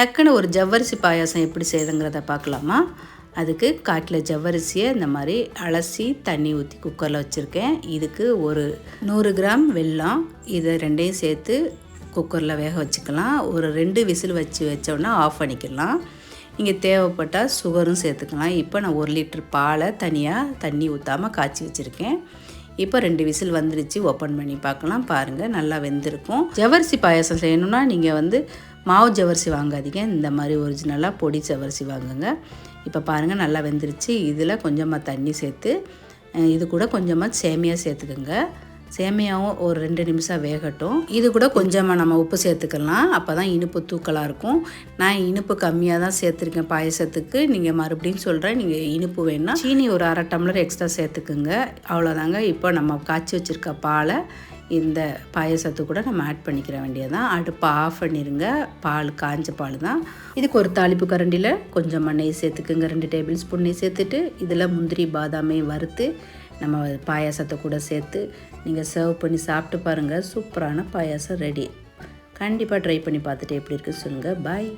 டக்குன்னு ஒரு ஜவ்வரிசி பாயாசம் எப்படி செய்யுதுங்கிறத பார்க்கலாமா? அதுக்கு காட்டில் ஜவ்வரிசியை இந்த மாதிரி அலசி தண்ணி ஊற்றி குக்கரில் வச்சுருக்கேன். இதுக்கு ஒரு நூறு கிராம் வெல்லம் இதை ரெண்டையும் சேர்த்து குக்கரில் வேக வச்சுக்கலாம். ஒரு ரெண்டு விசில் வச்சு வச்சோன்னா ஆஃப் பண்ணிக்கலாம். இங்கே தேவைப்பட்டால் சுகரும் சேர்த்துக்கலாம். இப்போ நான் ஒரு லிட்டர் பாலை தனியாக தண்ணி ஊற்றாமல் காய்ச்சி வச்சுருக்கேன். இப்போ ரெண்டு விசில் வந்துருச்சு ஓப்பன் பண்ணி பார்க்கலாம். பாருங்கள் நல்லா வெந்திருக்கும். ஜவரிசி பாயாசம் செய்யணுன்னா நீங்கள் வந்து மாவு ஜவரிசி வாங்காதீங்க. இந்த மாதிரி ஒரிஜினலாக பொடி ஜவரிசி வாங்குங்க. இப்போ பாருங்கள் நல்லா வெந்துருச்சு. இதில் கொஞ்சமாக தண்ணி சேர்த்து இது கூட கொஞ்சமாக சேமியா சேர்த்துக்குங்க. சேமியாவும் ஒரு ரெண்டு நிமிஷம் வேகட்டும். இது கூட கொஞ்சமாக நம்ம உப்பு சேர்த்துக்கலாம். அப்போ தான் இனிப்பு தூக்கலாக இருக்கும். நான் இனிப்பு கம்மியாக தான் சேர்த்துருக்கேன் பாயசத்துக்கு. நீங்கள் மறுபடியும் சொல்கிறேன் நீங்கள் இனிப்பு வேணும்னா சீனி ஒரு அரை டம்ளர் எக்ஸ்ட்ரா சேர்த்துக்குங்க. அவ்வளோதாங்க இப்போ நம்ம காய்ச்சி வச்சுருக்க பாலை இந்த பாயசத்து கூட நம்ம ஆட் பண்ணிக்கிற வேண்டியதான் அடுப்பை ஆஃப் பண்ணிடுங்க பால் காஞ்ச பால் தான். இதுக்கு ஒரு தாளிப்பு கரண்டியில் கொஞ்சமாக நெய் சேர்த்துக்குங்க. ரெண்டு டேபிள் ஸ்பூன் நெய் சேர்த்துட்டு இதில் முந்திரி பாதாமே வறுத்து நம்ம பாயாசத்தை கூட சேர்த்து நீங்கள் சர்வ் பண்ணி சாப்பிட்டு பாருங்கள் சூப்பரான பாயாசம் ரெடி கண்டிப்பாக ட்ரை பண்ணி பார்த்துட்டு எப்படி இருக்குன்னு சொல்லுங்கள் பாய்